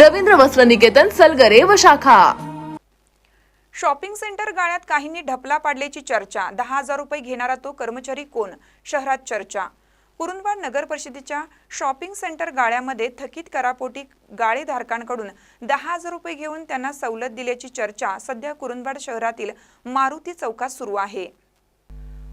रवींद्र वस्त्र निकेतन सलगरे व शाखा. शॉपिंग सेंटर गाळ्यात काहींनी ढपला पाडल्याची चर्चा. दहा हजार रुपये घेणारा तो कर्मचारी कोण? शहरात चर्चा. कुरुंदवाड नगर परिषदेच्या शॉपिंग सेंटर गाळ्यामध्ये थकीत करापोटी गाळेधारकांकडून दहा हजार रुपये घेऊन त्यांना सवलत दिल्याची चर्चा. सध्या कुरुंदवाड शहरातील मारुती चौकात सुरू आहे.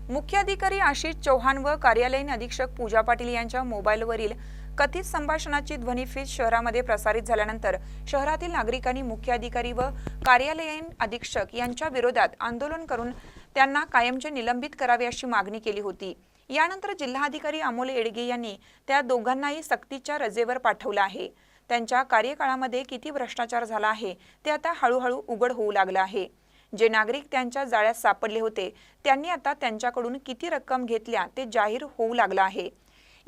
मुख्याधिकारी आशिष चौहान व कार्यालयीन अधीक्षक पूजा पाटील यांच्या मोबाईलवरील कथित संभाषणाची ध्वनिफीत शहरामध्ये प्रसारित झाल्यानंतर शहरातील नागरिकांनी मुख्याधिकारी व कार्यालयीन अधीक्षक यांच्या विरोधात आंदोलन करून त्यांना कायमचे निलंबित करावे अशी मागणी केली होती. यानंतर जिल्हाधिकारी अमोल येडगे यांनी त्या दोघांनाही सक्तीच्या रजेवर पाठवलं आहे. त्यांच्या कार्यकाळामध्ये किती भ्रष्टाचार झाला आहे ते आता हळूहळू उघड होऊ लागलं आहे. जे नागरिक त्यांच्या जाळ्यात सापडले होते त्यांनी आता त्यांच्याकडून किती रक्कम घेतल्या ते जाहीर होऊ लागलं आहे.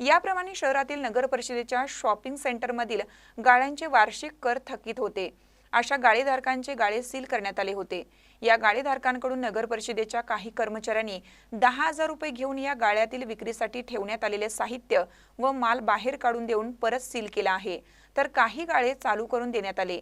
याप्रमाणे शहरातील नगर परिषदेच्या शॉपिंग सेंटरमधील गाळ्यांचे वार्षिक कर थकीत होते. अशा गाळेधारकांचे गाळे सील करण्यात आले होते. या गाळेधारकांकडून नगर परिषदेच्या काही कर्मचाऱ्यांनी दहा हजार रुपये घेऊन या गाळ्यातील विक्रीसाठी ठेवण्यात आलेले साहित्य व माल बाहेर काढून देऊन परत सील केला आहे. तर काही गाळे चालू करून देण्यात आले.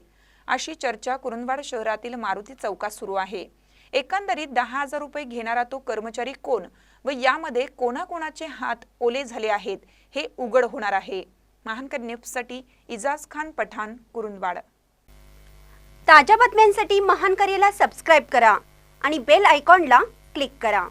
अशी चर्चा कुरुंदवाड शहरातील मारुती चौकात सुरू आहे. एकंदरीत दहा हजार रुपये घेणारा तो कर्मचारी कोण व यामध्ये कोणाकोणाचे हात ओले झाले आहेत हे उघड होणार आहे. महानकर न्यूजसाठी इजाज खान पठाण कुरुंदवाड. ताज्या बातम्यांसाठी महान करेला सबस्क्राईब करा आणि बेल आयकॉनला क्लिक करा.